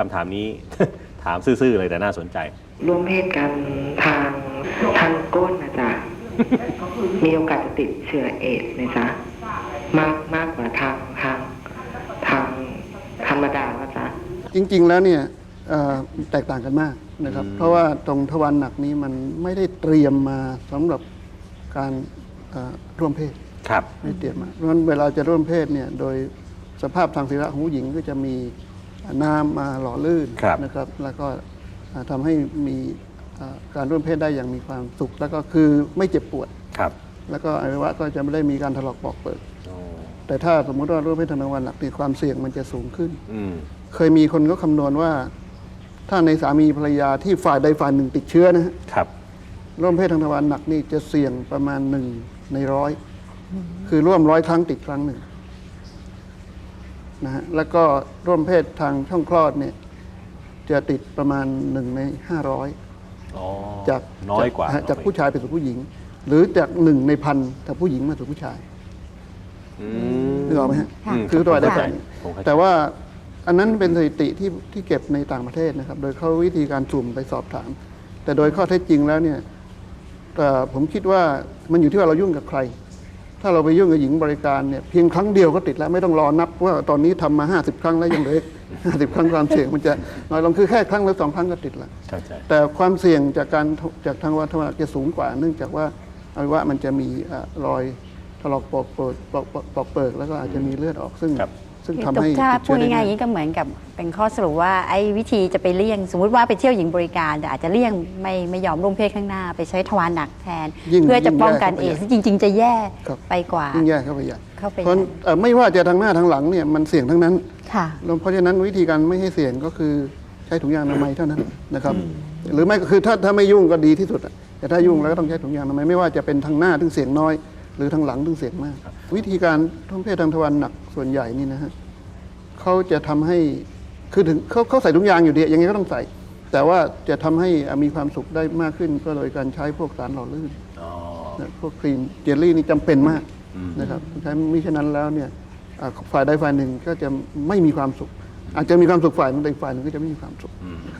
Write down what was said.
คำถามนี้ ถามซื่อๆเลยแต่น่าสนใจร่วมเพศกันทางทางก้นนะจ๊ะ มีโอกาสจะติดเชื้อเอดส์ไหมจ๊ะ มากมากกว่าทางทางทางธรรมดานะจ๊ะ จริง ๆ แล้วเนี่ยเอ่อแตกต่างกันมากนะครับอืมเพราะว่าตรงทวารหนักนี้มันไม่ได้เตรียมมาสำหรับการเอ่อร่วมเพศ ครับ ไม่เตรียมมาเพราะฉะนั้นเวลาจะร่วมเพศเนี่ย โดยสภาพทางศีรษะของผู้หญิงก็จะมี น้ำมาหล่อลื่นครับ นะครับ แล้วก็อ่าทำให้มีอ่าการร่วมเพศได้อย่างมีความสุข แล้วก็คือไม่เจ็บปวด ครับแล้วก็อวัยวะก็จะไม่ได้มีการถลอกปอกเปิดโอ้แต่ถ้าสมมุติว่าร่วมเพศทางทวารหนักนี่ความเสี่ยงมันจะสูงขึ้น อืมเคยมีคนก็คำนวณว่า ถ้าในสามีภรรยาที่ฝ่ายใดฝ่ายหนึ่งติดเชื้อนะฮะครับ ร่วมเพศทางทวารหนักนี่จะเสี่ยงประมาณหนึ่งในร้อยคือร่วมร้อยครั้งติดครั้งหนึ่ง นะฮะแล้วก็ร่วมเพศทางช่องคลอดเนี่ยจะติดประมาณหนึ่งในห้าร้อยอ๋อจากน้อยกว่าจากจากผู้ชายไปสู่ผู้หญิง หรือจากหนึ่งในพันจากผู้หญิงมาสู่ผู้ชายอืม นึกออกไหมฮะอืมคือตัวใดผมเข้าฝ่ายใจหนึ่งผมเข้าใจ แต่ว่าอันนั้นเป็นสถิติที่ที่เก็บในต่างประเทศนะครับ โดยเขาวิธีการสุ่มไปสอบถาม แต่โดยข้อเท็จจริงแล้วเนี่ยเอ่อผมคิดว่ามันอยู่ที่ว่าเรายุ่งกับใคร ถ้าเราไปยุ่งกับหญิงบริการเนี่ยเพียงครั้งเดียวก็ติดแล้วไม่ต้องรอนับว่าตอนนี้ทำมา 50 ครั้งแล้วยังเหลือห้าสิบครั้งความเสี่ยงมันจะน้อยลงคือแค่ครั้งหรือสองครั้งก็ติดแล้วเข้าใจแต่ความเสี่ยงจากการจากทางวัฒนธรรมจะสูงกว่า เนื่องจากว่าอวัยวะมันจะมีเอ่อรอยถลอกปอกเปิดปอกปอกปอกเปิดแล้วก็อาจจะมีเลือดออกซึ่งครับ ซึ่งคือทำให้ถ้าติดพูเชื้ดอได้ง่ายๆง่าอยย่างนี้ก็เหมือนกับเป็นข้อสรุปว่าไอ้วิธีจะไปเลี่ยง สมมุติว่าไปเที่ยวหญิงบริการแต่อาจจะเลี่ยงไม่ไม่ยอมร่วมเพศข้างหน้า ไปใช้ทวารหนักแทน ยิ่งเพื่อจะป้องกันยิ่งเอแย่ดเข้าส์ไปจริง ๆ จะแย่ครับ ไปกว่า ยิ่งแย่เข้าไปใหญ่เข้าไปเพราะเอ่อไม่ว่าจะทางหน้าทางหลังเนี่ยมันเสี่ยงทั้งนั้น ค่ะ แล้วเพราะฉะนั้นวิธีการไม่ให้เสี่ยงก็คือใช้ถุงยางอนามัยเท่านั้นนะครับ หรือไม่ก็คือถ้าถ้าไม่ยุ่งก็ดีที่สุดอะแต่ถ้ายุ่งแล้วก็ต้องใช้ถุงยางอนามัยไม่ว่าจะเป็นทางหน้าถึงเสี่ยงน้อย หรือทางหลังถึงเสี่ยงมาก วิธีการท่องเพศทางทวารหนัก ส่วนใหญ่นี่นะฮะเขาจะทำให้คือถึงเขาเขาใส่ถุงยางอยู่ดียังไงก็ต้องใส่ แต่ว่าจะทำให้มีความสุขได้มากขึ้น ก็โดยการใช้พวกสารหล่อลื่นอ๋อนะพวกครีมเจลลี่นี่จำเป็นมากอืมนะครับใช้มิฉะนั้นแล้วเนี่ยอ่าฝ่ายใดฝ่ายหนึ่งก็จะไม่มีความสุข อาจจะมีความสุขฝ่ายหนึงแต่อีกฝ่ายหนึ่งก็จะไม่มีความสุขอืมนะครับ